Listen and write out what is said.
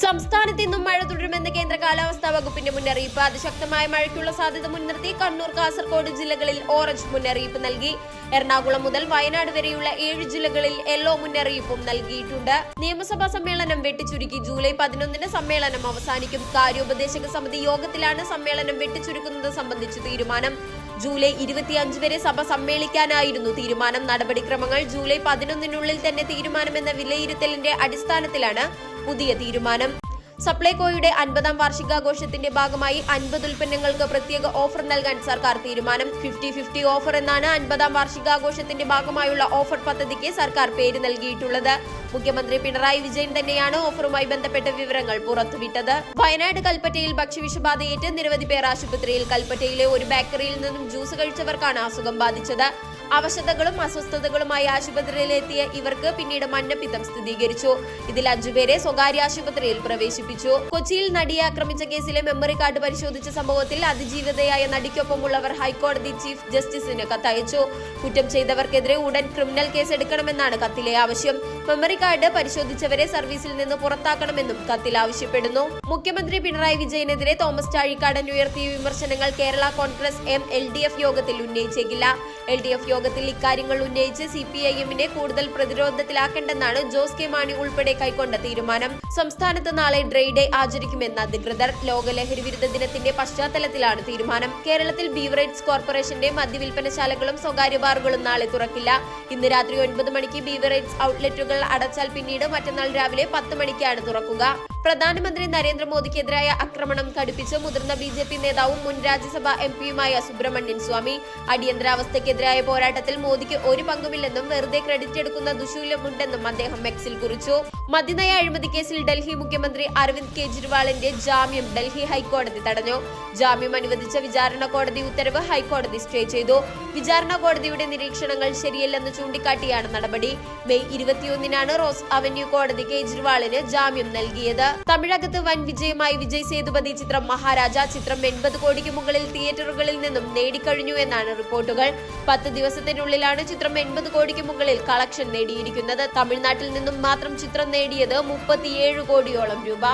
സംസ്ഥാനത്ത് ഇന്നും മഴ തുടരുമെന്ന് കേന്ദ്ര കാലാവസ്ഥാ വകുപ്പിന്റെ മുന്നറിയിപ്പ്. അതിശക്തമായ മഴയ്ക്കുള്ള സാധ്യത മുൻനിർത്തി കണ്ണൂർ കാസർഗോഡ് ജില്ലകളിൽ ഓറഞ്ച് മുന്നറിയിപ്പ് നൽകി. എറണാകുളം മുതൽ വയനാട് വരെയുള്ള ഏഴ് ജില്ലകളിൽ യെല്ലോ മുന്നറിയിപ്പും നൽകിയിട്ടുണ്ട്. നിയമസഭാ സമ്മേളനം വെട്ടിച്ചുരുക്കി ജൂലൈ പതിനൊന്നിന് സമ്മേളനം അവസാനിക്കും. കാര്യോപദേശക സമിതി യോഗത്തിലാണ് സമ്മേളനം വെട്ടിച്ചുരുക്കുന്നത് സംബന്ധിച്ച് തീരുമാനം. ജൂലൈ ഇരുപത്തിയഞ്ച് വരെ സഭ സമ്മേളിക്കാനായിരുന്നു തീരുമാനം. നടപടിക്രമങ്ങൾ ജൂലൈ പതിനൊന്നിനുള്ളിൽ തന്നെ തീരുമാനമെന്ന വിലയിരുത്തലിന്റെ അടിസ്ഥാനത്തിലാണ് പുതിയ തീരുമാനം. സപ്ലൈകോയുടെ അൻപതാം വാർഷികാഘോഷത്തിന്റെ ഭാഗമായി അൻപത് ഉൽപ്പന്നങ്ങൾക്ക് പ്രത്യേക ഓഫർ നൽകാൻ സർക്കാർ തീരുമാനം. ഫിഫ്റ്റി ഫിഫ്റ്റി ഓഫർ എന്നാണ് അൻപതാം വാർഷികാഘോഷത്തിന്റെ ഭാഗമായുള്ള ഓഫർ പദ്ധതിക്ക് സർക്കാർ പേര് നൽകിയിട്ടുള്ളത്. മുഖ്യമന്ത്രി പിണറായി വിജയൻ തന്നെയാണ് ഓഫറുമായി ബന്ധപ്പെട്ട വിവരങ്ങൾ പുറത്തുവിട്ടത്. വയനാട് കൽപ്പറ്റയിൽ ഭക്ഷ്യവിഷബാധയേറ്റ് നിരവധി പേർ ആശുപത്രിയിൽ കൽപ്പറ്റയിലെ ഒരു ബേക്കറിയിൽ നിന്നും ജ്യൂസ് കഴിച്ചവർക്കാണ് അസുഖം ബാധിച്ചത്. അവശതകളും അസ്വസ്ഥതകളുമായി ആശുപത്രിയിലെത്തിയ ഇവർക്ക് പിന്നീട് മഞ്ഞപ്പിത്തം സ്ഥിരീകരിച്ചു. ഇതിൽ അഞ്ചുപേരെ സ്വകാര്യ ആശുപത്രിയിൽ പ്രവേശിപ്പിച്ചു. കൊച്ചിയിൽ നടിയെ ആക്രമിച്ച കേസിലെ മെമ്മറി കാർഡ് പരിശോധിച്ച സംഭവത്തിൽ അതിജീവിതയായ നടിക്കൊപ്പമുള്ളവർ ഹൈക്കോടതി ചീഫ് ജസ്റ്റിസിന് കത്തയച്ചു. കുറ്റം ചെയ്തവർക്കെതിരെ ഉടൻ ക്രിമിനൽ കേസ് എടുക്കണമെന്നാണ് കത്തിലെ ആവശ്യം. മെമ്മറി കാർഡ് പരിശോധിച്ചവരെ സർവീസിൽ നിന്ന് പുറത്താക്കണമെന്നും കത്തിൽ ആവശ്യപ്പെടുന്നു. മുഖ്യമന്ത്രി പിണറായി വിജയനെതിരെ തോമസ് ചാഴിക്കാടൻ ഉയർത്തിയ വിമർശനങ്ങൾ Kerala Congress M L D F യോഗത്തിൽ ഉന്നയിച്ചേക്കില്ല. എൽ ഡി എഫ് യോഗത്തിൽ ഇക്കാര്യങ്ങൾ ഉന്നയിച്ച് സി പി ഐ എമ്മിനെ കൂടുതൽ പ്രതിരോധത്തിലാക്കേണ്ടെന്നാണ് ജോസ് കെ മാണി ഉൾപ്പെടെ കൈക്കൊണ്ട തീരുമാനം. സംസ്ഥാനത്ത് നാളെ ഡ്രൈ ഡേ ആചരിക്കുമെന്ന് അധികൃതർ. ലോക ലഹരി വിരുദ്ധ ദിനത്തിന്റെ പശ്ചാത്തലത്തിലാണ് തീരുമാനം. കേരളത്തിൽ ബീവറേജ് കോർപ്പറേഷന്റെ മദ്യവിൽപ്പനശാലകളും സ്വകാര്യ ബാറുകളും നാളെ തുറക്കില്ല. ഇന്ന് രാത്രി ഒൻപത് മണിക്ക് ബീവറേജ് ഔട്ട്ലെറ്റുകൾ അടച്ചാൽ പിന്നീട് മറ്റന്നാൾ രാവിലെ പത്ത് മണിക്കാണ് തുറക്കുക. പ്രധാനമന്ത്രി നരേന്ദ്രമോദിക്കെതിരായ ആക്രമണം കടുപ്പിച്ച് മുതിർന്ന ബി ജെ പി നേതാവും മുൻ രാജ്യസഭാ എം പിയുമായ സുബ്രഹ്മണ്യൻ സ്വാമി. അടിയന്തരാവസ്ഥയ്ക്കെതിരായ പോരാട്ടത്തിൽ മോദിക്ക് ഒരു പങ്കുമില്ലെന്നും വെറുതെ ക്രെഡിറ്റ് എടുക്കുന്ന ദുശൂലമുണ്ടെന്നും അദ്ദേഹം എക്സിൽ കുറിച്ചു. മദ്യനയ അഴിമതി കേസിൽ ഡൽഹി മുഖ്യമന്ത്രി അരവിന്ദ് കെജ്രിവാളിന്റെ ജാമ്യം ഡൽഹി ഹൈക്കോടതി തടഞ്ഞു. ജാമ്യം അനുവദിച്ച വിചാരണ കോടതി ഉത്തരവ് ഹൈക്കോടതി സ്റ്റേ ചെയ്തു. വിചാരണ കോടതിയുടെ നിരീക്ഷണങ്ങൾ ശരിയല്ലെന്ന് ചൂണ്ടിക്കാട്ടിയാണ് നടപടി. മെയ് ഇരുപത്തിയൊന്നിനാണ് റോസ് അവന്യൂ കോടതി കേജ്രിവാളിന് ജാമ്യം നൽകിയത്. തമിഴകത്ത് വൻ വിജയമായി വിജയ് സേതുപതി ചിത്രം മഹാരാജ ചിത്രം എൺപത് കോടിക്ക് മുകളിൽ തിയേറ്ററുകളിൽ നിന്നും നേടിക്കഴിഞ്ഞു എന്നാണ് റിപ്പോർട്ടുകൾ. പത്ത് ദിവസത്തിനുള്ളിലാണ് ചിത്രം എൺപത് കോടിക്ക് മുകളിൽ കളക്ഷൻ നേടിയിരിക്കുന്നത്. തമിഴ്നാട്ടിൽ നിന്നും മാത്രം ചിത്രം നേടിയത് മുപ്പത്തിയേഴ് കോടിയോളം രൂപ.